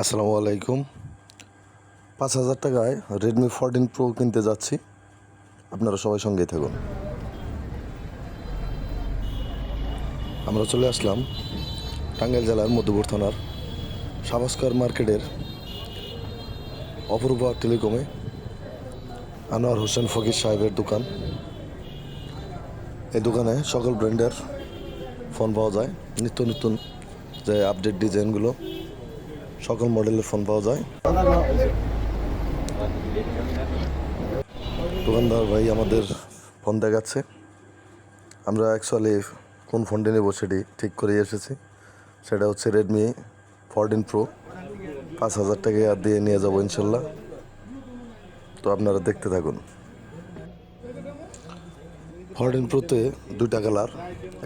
আসসালামু আলাইকুম। পাঁচ হাজার টাকায় রেডমি ফোরটিন প্রো কিনতে যাচ্ছি। আপনারা সবাই সঙ্গেই থাকুন। আমরা চলে আসলাম টাঙ্গাইল জেলার মধ্যপুর থানার সাবাস্কার মার্কেটের অপূর্বা টেলিকমে আনোয়ার হোসেন ফকির সাহেবের দোকান। এই দোকানে সকল ব্র্যান্ডের ফোন পাওয়া যায়। নিত্য নতুন যে আপডেট ডিজাইনগুলো সকল মডেলের ফোন পাওয়া যায়। দোকানদার ভাই আমাদের ফোন দেখাচ্ছে। আমরা অ্যাকচুয়ালি কোন ফোনটি নেব সেটি ঠিক করে এসেছি। সেটা হচ্ছে রেডমি ফোরটিন প্রো পাঁচ হাজার টাকা দিয়ে নিয়ে যাব ইনশাল্লাহ। তো আপনারা দেখতে থাকুন। ফোরটিন প্রোতে দুইটা কালার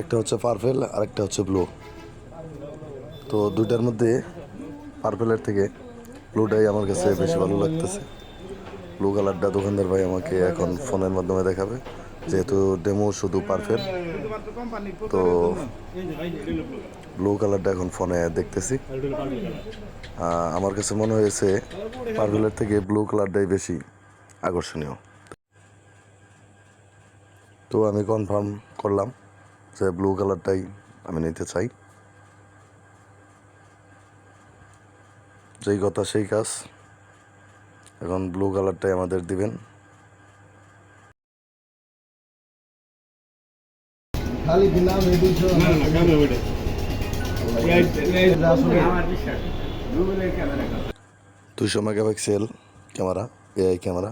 একটা হচ্ছে পার্পেল আর একটা হচ্ছে ব্লু তো দুইটার মধ্যে পার্পেলের থেকে ব্লুটাই আমার কাছে বেশি ভালো লাগতেছে। ব্লু কালারটা দোকানদার ভাই আমাকে এখন ফোনের মাধ্যমে দেখাবে। যেহেতু ডেমো শুধু পারফেল তো ব্লু কালারটা এখন ফোনে দেখতেছি। আমার কাছে মনে হয়েছে পার্পেলের থেকে ব্লু কালারটাই বেশি আকর্ষণীয়। তো আমি কনফার্ম করলাম যে ব্লু কালারটাই আমি নিতে চাই। যেই কথা সেই কাজ। এখন ব্লু কালারটাই আমাদের দিবেন। খালি দিলাম এই দুইশো না না কামে ওইটা দুইশো মেগাপিক্সেল ক্যামেরা এআই ক্যামেরা।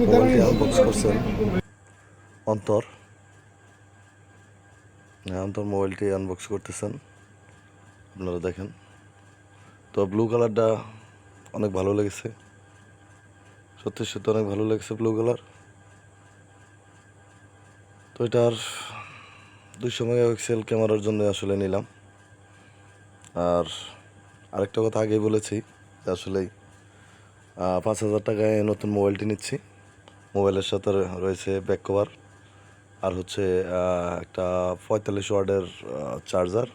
মোবাইলটি আনবক্স করছেন। অন্তর। হ্যাঁ, অন্তর মোবাইলটি আনবক্স করতেছেন। আপনারা দেখেন। তো ব্লু কালারটা অনেক ভালো লেগেছে। সত্যি সত্যি অনেক ভালো লেগেছে ব্লু কালার তো এটার দুইশো মেগাপিক্সেল ক্যামেরার জন্য আসলে নিলাম। আর আরেকটা কথা আগেই বলেছি যে আসলেই পাঁচ হাজার টাকায় নতুন মোবাইলটি নিচ্ছি। মোবাইলের সাথে রয়েছে ব্যাক কভার আর হচ্ছে একটা পঁয়তাল্লিশ ওয়ার্ডের চার্জার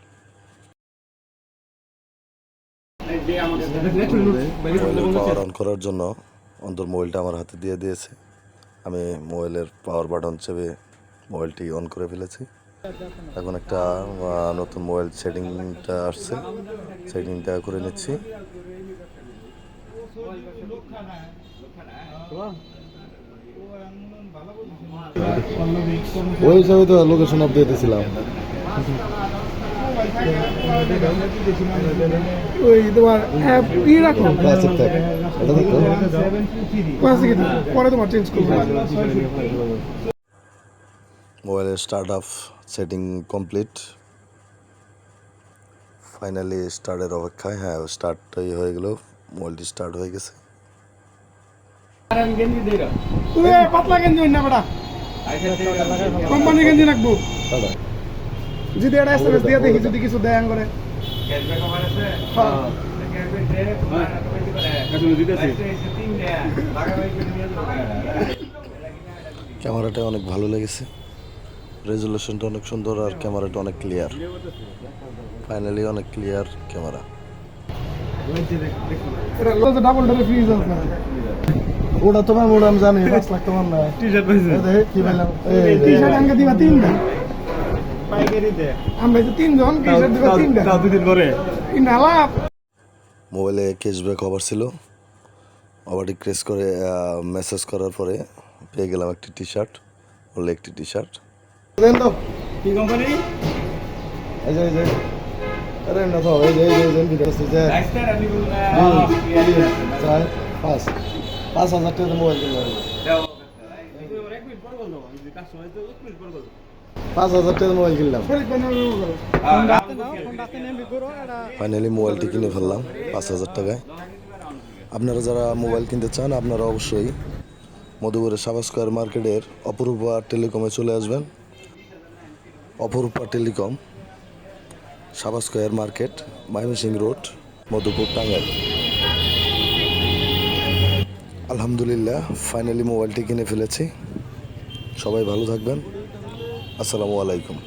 পাওয়ার অন করার জন্য অন্তর মোবাইলটা আমার হাতে দিয়ে দিয়েছে। আমি মোবাইলের পাওয়ার বাটন চেপে মোবাইলটি অন করে ফেলেছি। এখন একটা নতুন মোবাইল সেটিংটা আসছে। সেটিংটা করে নিচ্ছি। ওই হিসাবে তো লোকেশন আপ দিতেছিলাম ওই তোমার অ্যাপ ই রাখো। ক্লাসিক ট্যাগ এটা দেখো ক্লাসিক পরে তোমার চেঞ্জ করব। মোবাইলের start up setting complete finally স্টার্টের অপেক্ষায় হ্যাঁ স্টার্টটাই হয়ে গেল। মোবাইলটি স্টার্ট হয়ে গেছে। তুই পাতলা গেঞ্জি না বেটা। কোম্পানি গেঞ্জি রাখব দাদা। যদি এটা এসএমএস দিয়ে দেখি যদি কিছু দেয় করে ক্যামেরাটা অনেক ভালো লেগেছে। রেজুলেশনটা অনেক সুন্দর আর ক্যামেরাটা অনেক ক্লিয়ার ফাইনালি অনেক ক্লিয়ার ক্যামেরা। ডাবল ডাবল ফ্রিজ আছে। ওটা তোমার মোড় আমি জানি পাঁচ লাখ তোমার না। টি শার্ট পাইছে কি পেলাম টি শার্ট দিবা তিনটা। আমরা তিনজন দুদিন মোবাইলে ক্যাশব্যাক অফার ছিল অফারটি ক্রেস করে মেসেজ করার পরে পেয়ে গেলাম একটি টি শার্ট বললে একটি টি শার্ট দেন তো কি কোম্পানি এই যে এই যে আরে না তো এই যে এই যে এই যে আছে যে লাইস্টার আমি বলব দুই তিন চার পাঁচ পাঁচ হাজার টাকা মোবাইল কিনলাম এক মিনিট পর বলব যদি কাস্টমার তো এক মিনিট পর বলব পাঁচ হাজার টাকা মোবাইল কিনলাম। ফাইনালি মোবাইলটি কিনে ফেললাম, পাঁচ হাজার টাকায়। আপনারা যারা মোবাইল কিনতে চান, আপনারা অবশ্যই মধুপুরের সাবা স্কোয়ার মার্কেটের অপরূপা টেলিকমে চলে আসবেন। Aparupa telecom Saba square market Mymensingh road, Madhupur Tangail. আলহামদুলিল্লাহ ফাইনালি মোবাইলটি কিনে ফেলেছি। সবাই ভালো থাকবেন। আসসালামু আলাইকুম।